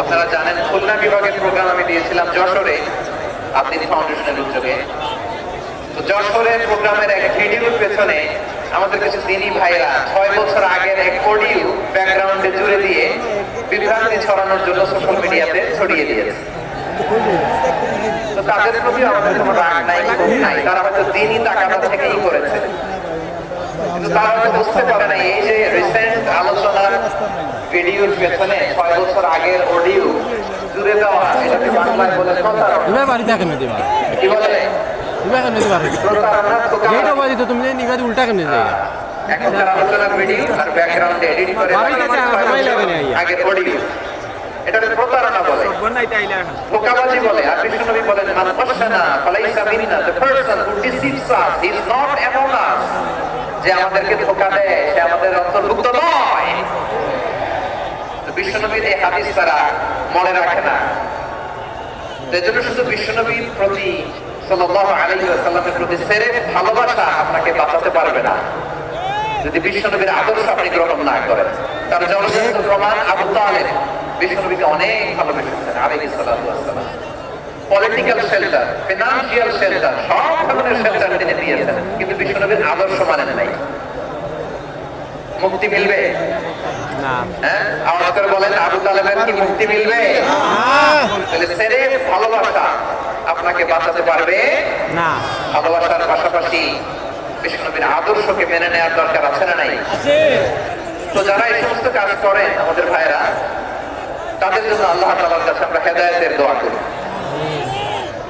আপনারা জানেন, খুলনা বিভাগের প্রোগ্রাম আমি দিয়েছিলাম যশোরে। আদিন ফাউন্ডেশনের উদ্যোগে। তো যশোরের প্রোগ্রামের এক ভিডিওর পেছনে আমাদের কিছু দিনী ভাইরা ছয় বছর আগের এক অডিও ব্যাকগ্রাউন্ডে জুড়ে দিয়ে বিভ্রান্তি ছড়ানোর জন্য সোশ্যাল মিডিয়াতে ছড়িয়ে দিয়েছে। তাদের প্রতি আমাদের কোনো রাগ নাই নাই। তারা হয়তো দিনই টাকাটা কিন্তু তারা হয়তো বুঝতে পারে না এই যে রিসেন্ট আলোচনার ভিডিওর পেছনে ছয় বছর আগের অডিও জুড়ে দেওয়া এটাকে বাংলায় বলে প্রতারণা কি বলে? উল্টা কেন এখনকার আলোচনার ভিডিও আর ব্যাকগ্রাউন্ডে এডিট করে। আগের অডিও এটা প্রতারণা বলে। ধোকাবাজি বলে। আর বিষ্ণুনবী বলেন মান ফাসানা ফালাইসা মিন্না person who deceives us he is not among us. যে আমাদেরকে ধোকা দেয়, সে আমাদের অন্তর্ভুক্ত নয়। তো বিষ্ণুনবীর এই হাদিস তারা মনে রাখে না। তো এজন্য শুধু বিষ্ণুনবীর প্রতি আলাইহি প্রতি সেরে ভালোবাসা আপনাকে বাঁচাতে পারবে না। যদি বিশ্বনবীর আদর্শ আপনি গ্রহণ না করেন, তার জনজাত প্রমাণ আবু অনেক ভালোবেসেছেন ওয়াসসালাম পলিটিক্যাল শেল্টার ফিনান্সিয়াল শেল্টার সব ধরনের শেল্টার তিনি দিয়েছেন কিন্তু বিশ্বনবীর আদর্শ মানেন নাই। মুক্তি মিলবে? হ্যাঁ? আওয়াজ করে বলেন আবু তালেবের কি মুক্তি মিলবে? তাহলে ভালোবাসা আপনাকে বাঁচাতে পারবে? না। ভালোবাসার পাশাপাশি বিষ্ণুনবীর আদর্শকে মেনে নেওয়ার দরকার আছে না নাই? তো যারা এই সমস্ত কাজ করেন আমাদের ভাইরা তাদের জন্য আল্লাহ তালার কাছে আমরা হেদায়তের দোয়া করি।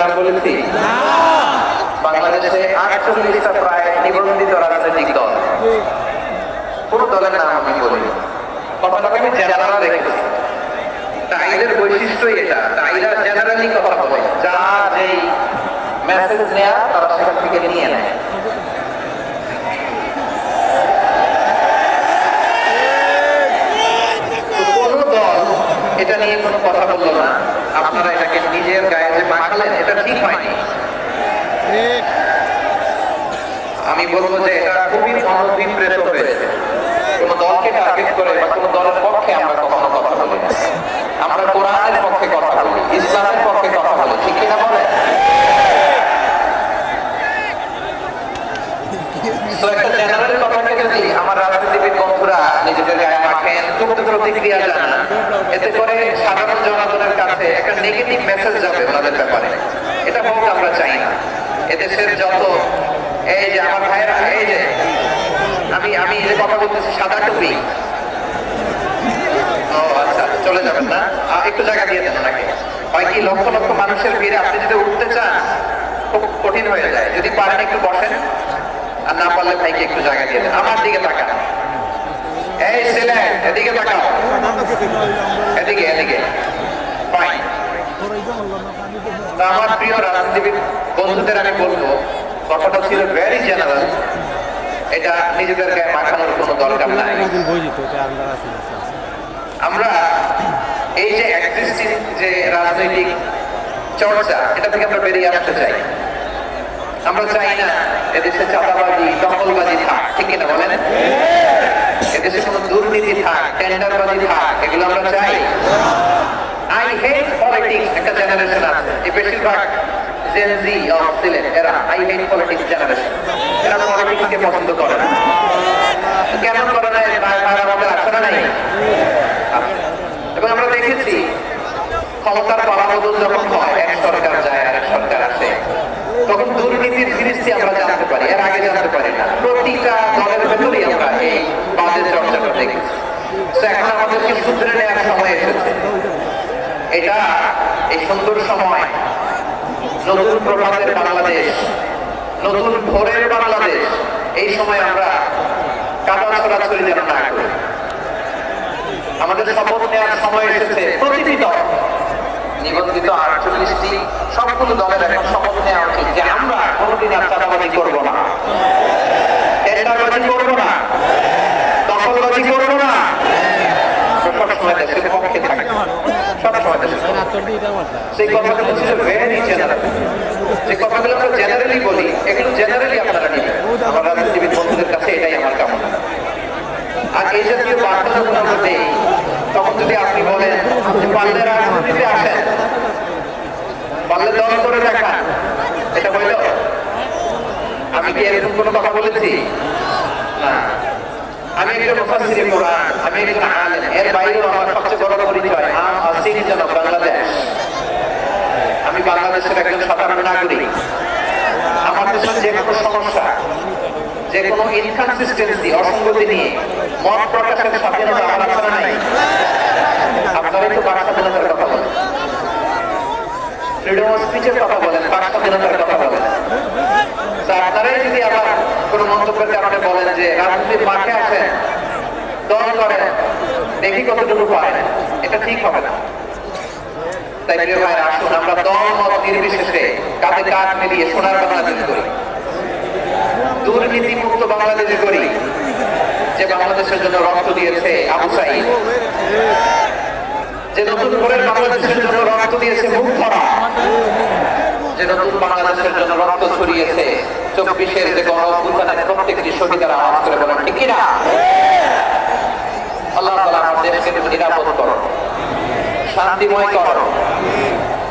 নাম বলেছি বাংলাদেশে আটচল্লিশটা প্রায় নিবন্ধিত রাজনৈতিক দল। কোন দলের নাম আমি বলিনি। কথাটাকে আমি রেখেছি। বৈশিষ্ট্যই এটা। জেনারেলি কথা বলে। যা যেই মেসেজ নেয়া, তারা সেখান থেকে নিয়ে নেয়। এটা নিয়ে কোনো কথা বলল না। আপনারা এটাকে নিজের গায়ে যে মাখালেন এটা ঠিক হয়নি। আমি বলব যে এটা খুবই অনভিপ্রেত হয়েছে। কোন দলকে টার্গেট করে বা কোন দলের পক্ষে আমরা কখনো কথা বলি আমরা কোরআনের পক্ষে কথা বলি ইসলামের পক্ষে কথা বলি ঠিক কিনা বলে তো একটা জেনারেল কথাকে যদি আমার রাজনীতিবিদ বন্ধুরা নিজেদের গায়ে মাখেন খুব প্রতিক্রিয়া জানান। এতে করে সাধারণ জনগণের কাছে একটা নেগেটিভ মেসেজ যাবে ওনাদের ব্যাপারে। এটা হোক, আমরা চাই না। এদেশের যত, এই যে আমার ভাইয়েরা, এই যে, আমি আমি যে কথা বলতেছি সাদা টুপি। ও আচ্ছা চলে যাবেন না? একটু জায়গা দিয়ে দেন ওনাকে। হয় লক্ষ লক্ষ মানুষের ভিড়ে আপনি যদি উঠতে চান, খুব কঠিন হয়ে যায়। যদি পারেন একটু বসেন, আর না পারলে ভাইকে একটু জায়গা দিয়ে দেন। আমার দিকে তাকান। এই ছেলে, এদিকে তাকাও। আমার প্রিয় রাজনীতিবিদ বন্ধুদের আমি বলব, কথাটা ছিল ভেরি জেনারেল এটা নিজেদের গায়ে মাখানোর কোনো দরকার নাই। আমরা এই যে এক্সিস্টিং যে রাজনৈতিক চর্চা, এটা থেকে আমরা বেরিয়ে আসতে চাই। আমরা চাই না এদেশে চাঁদাবাজি, দখলবাজি থাক, ঠিক কিনা বলেন? এদেশে কোনো দুর্নীতি থাক, টেন্ডারবাজি থাক, এগুলো আমরা চাই। আই হেট পলিটিক্স, একটা জেনারেশন আছে। এই বেশিরভাগ জেন জি অফ সিলেট এরা আই হেট পলিটিক্স জেনারেশন এরা পলিটিক্সকে পছন্দ করে না। কেন করে না আমাদের না নাই। এবং আমরা দেখেছি, ক্ষমতার পালাবদল যখন হয়, এক সরকার যায়, আরেক সরকার আসে। তখন দুর্নীতির জিনিসটি আমরা জানতে পারি, এর আগে জানতে পারি না। প্রতিটা দলের ভেতরেই আমরা এই বাজে চর্চাটা দেখেছি। এখন আমাদেরকে শুধরে নেওয়ার সময় এসেছে? এটা এই সুন্দর সময়, নতুন প্রভাতের বাংলাদেশ, নতুন ভোরের বাংলাদেশ, এই সময় আমরা ছড়াছড়ি যেন না করি। আমাদের শপথ নেওয়ার সময় এসেছে প্রতিটি দল। নিবন্ধিত আটচল্লিশটি সবগুলো দলের এখন শপথ নেওয়া উচিত যে আমরা কোনোদিন আর চাঁদাবাজি করব না। জেনারেল আপনারা বন্ধুদের কাছে এটাই আমার আর এই জাতীয় বার্তা তখন যদি আপনি বলেন যে পারলে রাজনীতিতে আসেন পারলে দল করে দেখান এটা হইল আমি কি এরকম কোনো কথা বলেছি? আমি একজন মুফাসসিরে কোরআন আমি একজন আলেম। এর বাইরেও আমার সবচেয়ে বড় পরিচয় আম আসিনি যেন বাংলাদেশ। আমি বাংলাদেশের একজন সাধারণ নাগরিক। আমার দেশের যে কোনো সমস্যা, যে কোনো ইনকনসিস্টেন্সি অসঙ্গতি নিয়ে মত প্রকাশের স্বাধীনতা আমার না নাই। আপনারাই তো বাক কথা ফ্রিডম অফ যদি আবার কোনো মন্তব্যের বলেন যে রাজনীতির মাঠে আসেন দল করেন দেখি কতটুকু হবে না। তাই প্রিয় ভাই, আসুন, আমরা দল মত নির্বিশেষে কাঁধে কাঁধ মিলিয়ে সোনার বাংলাদেশ করি দুর্নীতি মুক্ত বাংলাদেশ করি যে বাংলাদেশের জন্য রক্ত দিয়েছে আবু সাইদ। যে নতুন করে বাংলাদেশের জন্য রক্ত দিয়েছে মুখ ধরা, যে নতুন বাংলাদেশের জন্য রক্ত ছড়িয়েছে, চব্বিশের যে গণ প্রত্যেকটি শহীদের আওয়াজ করে বলেন, ঠিক কিনা? আল্লাহ তালা নিরাপদ করো, শান্তিময় করো,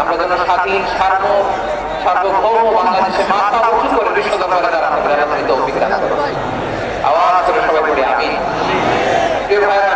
আমরা যেন স্বাধীন, সার্ব, সার্বভৌম বাংলাদেশে মাথা উঁচু করে বিশ্ব দরবারে তুমি তৌফিক আওয়াজ করে সবাই বলি আমি ভাইরা